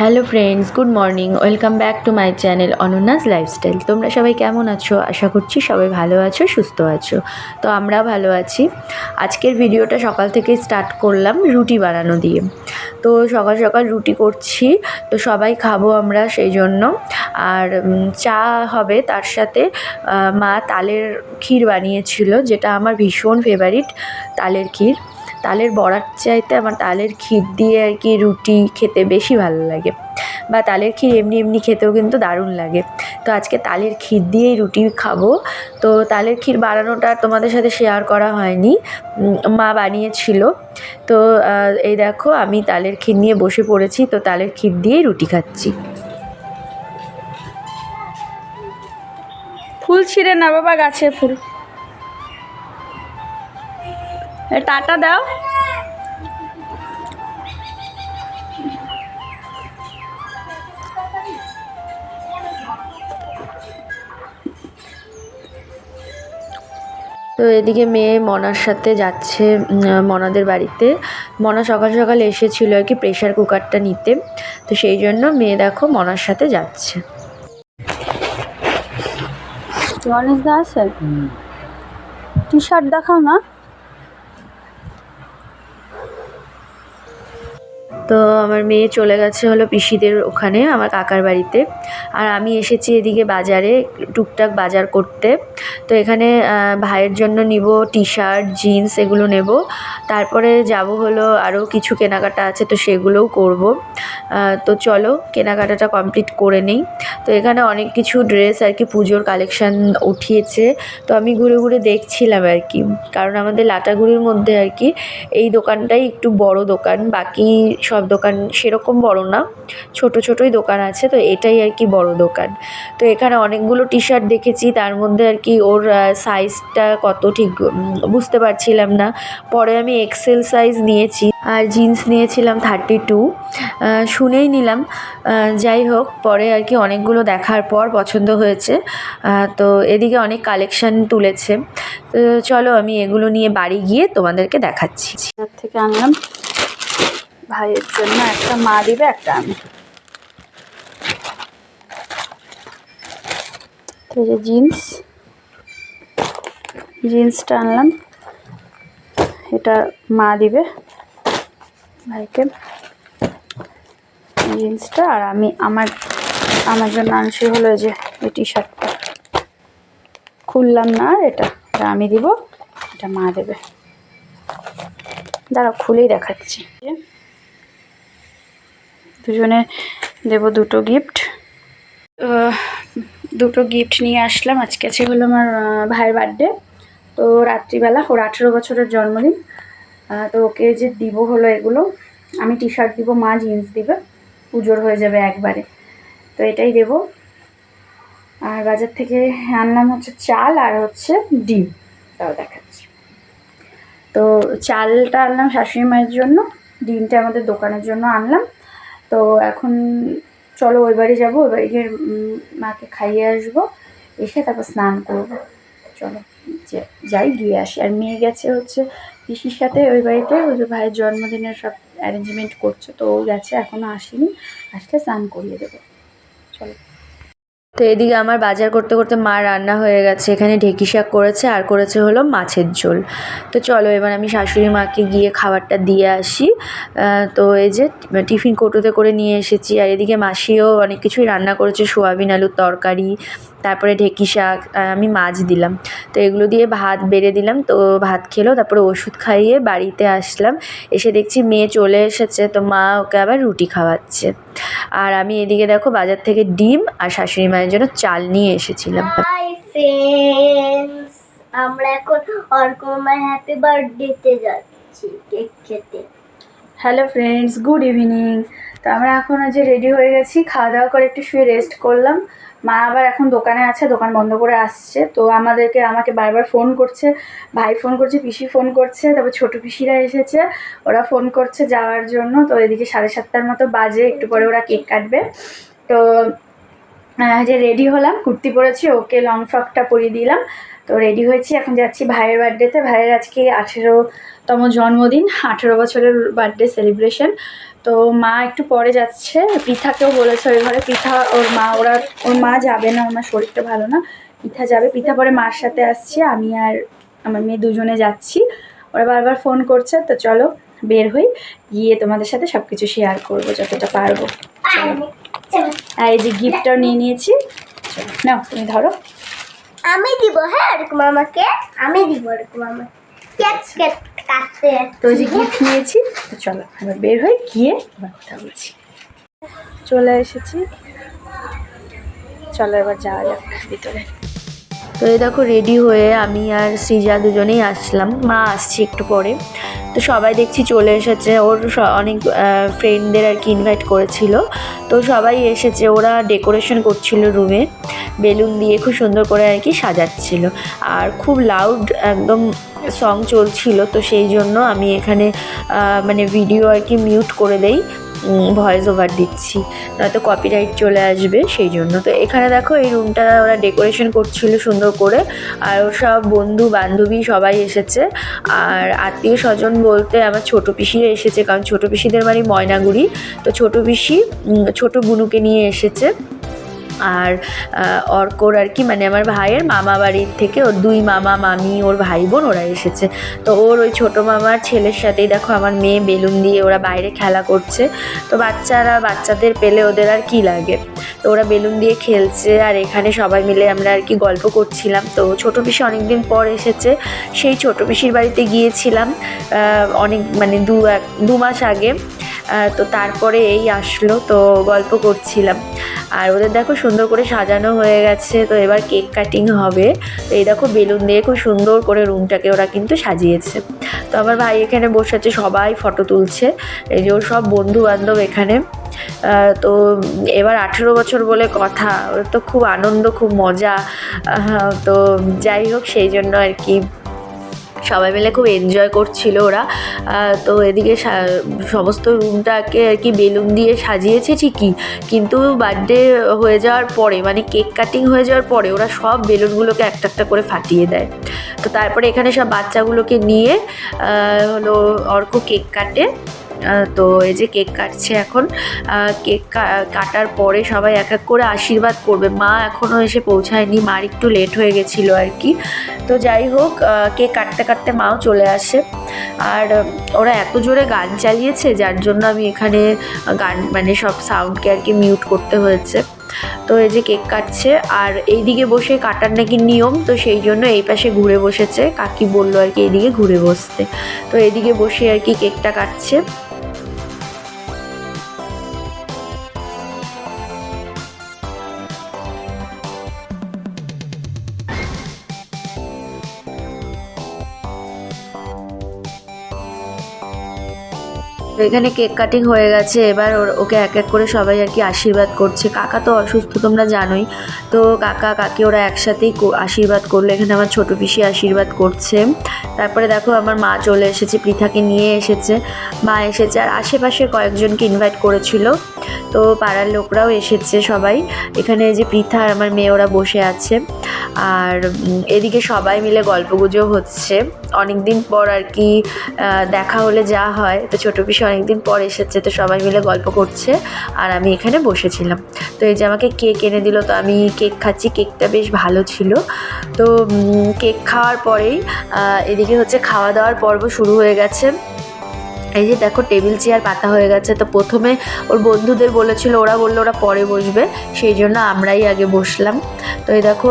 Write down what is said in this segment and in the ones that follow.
Hello friends, good morning, welcome back to my channel Ananya's lifestyle. তোমরা সবাই কেমন আছো? আশা করছি সবাই ভালো আছো, সুস্থ আছো। তো আমরা ভালো আছি। আজকের ভিডিওটা সকাল থেকে স্টার্ট করলাম রুটি বানানো দিয়ে। তো সকাল সকাল রুটি করছি, তো সবাই খাব আমরা সেই জন্য। আর চা হবে তার সাথে মা তালের ক্ষীর বানিয়েছিল, যেটা আমার ভীষণ ফেভারিট তালের ক্ষীর। তালের বড়ার চাইতে আমার তালের ক্ষীর দিয়ে আর কি রুটি খেতে বেশি ভালো লাগে। বা তালের ক্ষীর এমনি এমনি খেতেও কিন্তু দারুণ লাগে। তো আজকে তালের ক্ষীর দিয়েই রুটি খাব। তো তালের ক্ষীর বানানোটা তোমাদের সাথে শেয়ার করা হয়নি। মা বানিয়েছিল। তো এই দেখো আমি তালের ক্ষীর নিয়ে বসে পড়েছি। তো তালের ক্ষীর দিয়েই রুটি খাচ্ছি। ফুল ছিঁড়ে না বাবা গাছে ফুল। টাটা দাও। তো এদিকে মেয়ে মনার সাথে যাচ্ছে মনাদের বাড়িতে। মনা সকাল সকাল এসেছিল আর কি প্রেশার কুকারটা নিতে। তো সেই জন্য মেয়ে দেখো মনার সাথে যাচ্ছে। গণেশ দা আছে টি শার্ট দেখাও না? তো আমার মেয়ে চলে গেছে হলো পিসিদের ওখানে, আমার কাকার বাড়িতে। আর আমি এসেছি এদিকে বাজারে, টুকটাক বাজার করতে। তো এখানে ভাইয়ের জন্য নিব টি শার্ট জিন্স এগুলো নেব। তারপরে যাব হলো আরও কিছু কেনাকাটা আছে, তো সেগুলোও করব। তো চলো, কেনাকাটাটা কমপ্লিট করে নেই। তো এখানে অনেক কিছু ড্রেস আর কি পুজোর কালেকশান উঠিয়েছে। তো আমি ঘুরে ঘুরে দেখছিলাম আর কি। কারণ আমাদের লাটাগুড়ির মধ্যে আর কি, এই দোকানটাই একটু বড় দোকান, বাকি সব দোকান সেরকম বড় না, ছোট ছোটই দোকান আছে, তো এটাই আর কি বড় দোকান। তো এখানে অনেকগুলো টি শার্ট দেখেছি, তার মধ্যে আর কি ওর সাইজটা কত ঠিক বুঝতে পারছিলাম না। পরে আমি এক্সেল সাইজ নিয়েছি আর জিন্স নিয়েছিলাম থার্টি টু শুনেই নিলাম যাই হোক, পরে আর কি অনেকগুলো দেখার পর পছন্দ হয়েছে তো এদিকে অনেক কালেকশান তুলেছে। তো চলো আমি এগুলো নিয়ে বাড়ি গিয়ে তোমাদেরকে দেখাচ্ছি। থেকে আনলাম। ভাইয়ের জন্য একটা মা দিবে, একটা আমি। তো যে জিন্স। জিন্সটা আনলাম। এটা মা দিবে ভাইকে। জিন্সটা আর আমি, আমার আমার জন্য আনছি হলো যে এই টি শার্টটা খুললাম না আর এটা এটা আমি দিব, এটা মা দেবে। দাঁড়া খুলেই দেখাচ্ছি। দুজনে দেব দুটো গিফট দুটো গিফট নিয়ে আসলাম। আজকে আছে হলো আমার ভাইয়ের বার্থডে তো রাত্রিবেলা, ওর আঠেরো বছরের জন্মদিন। তো ওকে যে দিব হলো এগুলো, আমি টি শার্ট দিব, মা জিন্স দিবে। পুজোর হয়ে যাবে একবারে। তো এটাই দেব। আর বাজার থেকে আনলাম হচ্ছে চাল আর হচ্ছে ডিম। তাও দেখাচ্ছি। তো চালটা আনলাম শাশুড়ি মায়ের জন্য। ডিমটা আমাদের দোকানের জন্য আনলাম। তো এখন চলো ওই বাড়ি যাব, ওই বাড়ি গিয়ে মাকে খাইয়ে আসব, এসে তারপর স্নান করব। চলো যাই গিয়ে আসি। আর মেয়ে গেছে হচ্ছে পিসির সাথে ওই বাড়িতে, ওই যে ভাইয়ের জন্মদিনের সব অ্যারেঞ্জমেন্ট করছে, তো ও গেছে এখনও আসেনি। আসলে স্নান করিয়ে দেবো। চলো। তো এদিকে আমার বাজার করতে করতে মা রান্না হয়ে গেছে। এখানে ঢেঁকি শাক করেছে, আর করেছে হলো মাছের ঝোল। তো চলো এবার আমি শাশুড়ি মাকে গিয়ে খাবারটা দিয়ে আসি। তো এই যে টিফিন কৌটোতে করে নিয়ে এসেছি। আর এদিকে মাসিও অনেক কিছুই রান্না করেছে, সোয়াবিন, আলুর তরকারি, তারপরে ঢেঁকি শাক আমি মাছ দিলাম। তো এগুলো দিয়ে ভাত বেড়ে দিলাম। তো ভাত খেলো, তারপরে ওষুধ খাইয়ে বাড়িতে আসলাম। এসে দেখছি মেয়ে চলে এসেছে, তো মা ওকে আবার রুটি খাওয়াচ্ছে। আর আমি এদিকে দেখো বাজার থেকে ডিম আর শাশুড়ি মায়ের জন্য চাল নিয়ে এসেছিলাম। আমরা এখন অর্কমার হ্যাপি বার্থডেতে যাচ্ছি কেক খেতে। হ্যালো ফ্রেন্ডস গুড ইভিনিং তো আমরা এখন যে রেডি হয়ে গেছি খাওয়া দাওয়া করে একটু শুয়ে রেস্ট করলাম। মা আবার এখন দোকানে আছে দোকান বন্ধ করে আসছে। তো আমাদেরকে আমাকে বারবার ফোন করছে ভাই ফোন করছে পিসি ফোন করছে তারপর ছোটো পিসিরা এসেছে ওরা ফোন করছে যাওয়ার জন্য। তো এদিকে সাড়ে সাতটার মতো বাজে একটু পরে ওরা কেক কাটবে। তো যে রেডি হলাম, কুর্তি পরেছি, ওকে লং ফ্রকটা পরিয়ে দিলাম। তো রেডি হয়েছি, এখন যাচ্ছি ভাইয়ের বার্থডেতে ভাইয়ের আজকে আঠেরোতম জন্মদিন, আঠেরো বছরের বার্থডে সেলিব্রেশন তো মা একটু পরে যাচ্ছে। পিঠাকেও বলেছে ওই ঘরে পিঠা ওর মা, ওরা, ওর মা যাবে না ওনার শরীরটা ভালো না। পিঠা যাবে। পিঠা পরে মার সাথে আসছে, আমি আর আমার মেয়ে দুজনে যাচ্ছি। ওরা বারবার ফোন করছে, তো চলো বের হই। গিয়ে তোমাদের সাথে সব কিছু শেয়ার করব, যতটা পারব। আর এই যে গিফটটাও নিয়ে নিয়েছি। নাও তুমি ধরো। আমি দিব হ্যাঁ এরকম আমাকে। আমি দিব এরকম আমাকে। তো যে গিফট নিয়েছি তো চলো আমরা বের হয়ে গিয়ে কথা বলছি। চলে এসেছি। চলো এবার যাওয়া যাক ভিতরে। তো এই দেখো রেডি হয়ে আমি আর সৃজা দুজনেই আসলাম। মা আসছি একটু পরে। তো সবাই দেখছি চলে এসেছে। ওর অনেক ফ্রেন্ডদের আর কি ইনভাইট করেছিল। তো সবাই এসেছে। ওরা ডেকোরেশন করছিল রুমে বেলুন দিয়ে খুব সুন্দর করে আর কি সাজাচ্ছিল। আর খুব লাউড একদম সং চলছিল। তো সেই জন্য আমি এখানে মানে ভিডিও আর কি মিউট করে দেই। ভয়েস ওভার দিচ্ছি। নয়তো কপিরাইট চলে আসবে, সেই জন্য। তো এখানে দেখো, এই রুমটা ওরা ডেকোরেশন করছিল সুন্দর করে। আর ও সব বন্ধু বান্ধবী সবাই এসেছে। আর আত্মীয় স্বজন বলতে আমার ছোটো পিসিরা এসেছে, কারণ ছোটো পিসিদের বাড়ি ময়নাগুড়ি। তো ছোটো পিসি ছোটো বুনুকে নিয়ে এসেছে। আর অর্কর আর কি মানে আমার ভাইয়ের মামা বাড়ির থেকে ওর দুই মামা মামি, ওর ভাই বোন ওরা এসেছে। তো ওর ওই ছোটো মামার ছেলের সাথেই দেখো আমার মেয়ে বেলুন দিয়ে ওরা বাইরে খেলা করছে। তো বাচ্চারা, বাচ্চাদের পেলে ওদের আর কি লাগে? তো ওরা বেলুন দিয়ে খেলছে আর এখানে সবাই মিলে আমরা আর কি গল্প করছিলাম। তো ছোটো পিসি অনেকদিন পর এসেছে। সেই ছোটো পিসির বাড়িতে গিয়েছিলাম অনেক মানে দু এক, দু মাস আগে। তো তারপরে এই আসলো, তো গল্প করছিলাম। আর ওদের দেখো সুন্দর করে সাজানো হয়ে গেছে, তো এবার কেক কাটিং হবে। তো এই দেখো বেলুন দিয়ে খুব সুন্দর করে রুমটাকে ওরা কিন্তু সাজিয়েছে। তো আমার ভাই এখানে বসে আছে, সবাই ফটো তুলছে। এই যে ওর সব বন্ধু বান্ধব এখানে তো এবার আঠেরো বছর বলে কথা, ওর তো খুব আনন্দ, খুব মজা। তো যাই হোক, সেই জন্য আর কি সবাই মিলে খুব এনজয় করছিল ওরা। তো এদিকে সমস্ত রুমটাকে আর কি বেলুন দিয়ে সাজিয়েছে ঠিকই, কিন্তু বার্থডে হয়ে যাওয়ার পরে মানে কেক কাটিং হয়ে যাওয়ার পরে ওরা সব বেলুনগুলোকে একটা একটা করে ফাটিয়ে দেয়। তো তারপরে এখানে সব বাচ্চাগুলোকে নিয়ে হলো অর্ক কেক কাটে। তো এই যে কেক কাটছে এখন কেক কাটার পরে সবাই এক এক করে আশীর্বাদ করবে। মা এখনও এসে পৌঁছায়নি, মার একটু লেট হয়ে গেছিল আর কি। তো যাই হোক কেক কাটতে কাটতে মাও চলে আসে। আর ওরা এত জোরে গান চালিয়েছে, যার জন্য আমি এখানে গান মানে সব সাউন্ডকে আর কি মিউট করতে হয়েছে। তো এই যে কেক কাটছে, আর এইদিকে বসে কাটার নাকি নিয়ম, তো সেই জন্য এই পাশে ঘুরে বসেছে। কাকি বলল আর কি, এইদিকে ঘুরে বসতে। তো এদিকে বসে আর কি কেকটা কাটছে। এখানে কেক কাটিং হয়ে গেছে, এবার ওকে এক এক করে সবাই আর কি আশীর্বাদ করছে। কাকা তো অসুস্থ, তোমরা জানোই। তো কাকা, কাকি ওরা একসাথেই আশীর্বাদ করল। এখানে আমার ছোট পিসি আশীর্বাদ করছে। তারপরে দেখো আমার মা চলে এসেছে, পৃথাকে নিয়ে এসেছে। মা এসেছে আর আশেপাশে কয়েকজনকে ইনভাইট করেছিল। তো পাড়ার লোকরাও এসেছে সবাই। এখানে যে পৃথা আর আমার মেয়ে, ওরা বসে আছে। আর এদিকে সবাই মিলে গল্পগুজব হচ্ছে। অনেক দিন পর আর কি দেখা হলে যা হয়। তো ছোটো পিসি অনেকদিন পর এসেছে, তো সবাই মিলে গল্প করছে আর আমি এখানে বসেছিলাম। তো এই যে আমাকে কেক এনে দিল, তো আমি কেক খাচ্ছি, কেকটা বেশ ভালো ছিল। তো কেক খাওয়ার পরেই এদিকে হচ্ছে খাওয়া দাওয়ার পর্ব শুরু হয়ে গেছে। এই যে দেখো টেবিল চেয়ার পাতা হয়ে গেছে, তো প্রথমে ওর বন্ধুদের বলেছিল, ওরা বলল ওরা পরে বসবে, সেই জন্য আমরাই আগে বসলাম। তো এই দেখো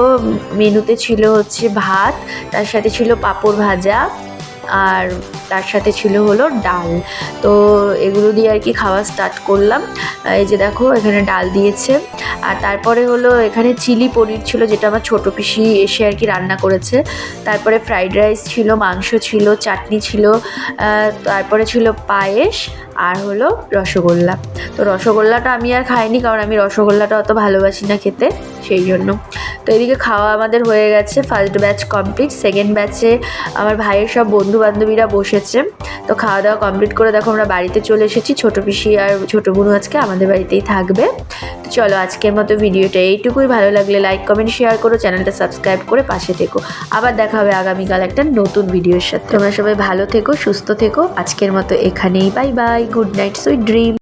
মেনুতে ছিল হচ্ছে ভাত, তার সাথে ছিল পাঁপড় ভাজা আর তার সাথে ছিল হলো ডাল। তো এগুলো দিয়ে আর কি খাওয়া স্টার্ট করলাম। এই যে দেখো, এখানে ডাল দিয়েছে। আর তারপরে হলো এখানে চিলি পনির ছিল, যেটা আমার ছোটো পিসি এসে আর কি রান্না করেছে। তারপরে ফ্রাইড রাইস ছিল, মাংস ছিল, চাটনি ছিল তারপরে ছিল পায়েস আর হলো রসগোল্লা। তো রসগোল্লাটা আমি আর খাইনি কারণ আমি রসগোল্লাটা অত ভালোবাসি না খেতে, সেই জন্য। তো এদিকে খাওয়া আমাদের হয়ে গেছে ফার্স্ট ব্যাচ কমপ্লিট সেকেন্ড ব্যাচে আমার ভাইয়ের সব বন্ধু বান্ধবীরা বসেছে। তো খাওয়া দাওয়া কমপ্লিট করে দেখো আমরা বাড়িতে চলে এসেছি, ছোটো পিসি আর ছোটো বোনু আজকে আমাদের বাড়িতেই থাকবে। তো চলো আজকের মতো ভিডিওটা এইটুকুই, ভালো লাগলে লাইক কমেন্ট শেয়ার করো, চ্যানেলটা সাবস্ক্রাইব করে পাশে থেকো। আবার দেখা হবে আগামীকাল একটা নতুন ভিডিওর সাথে। তোমরা সবাই ভালো থেকো, সুস্থ থেকো। আজকের মতো এখানেই bye bye Good night. Sweet dream.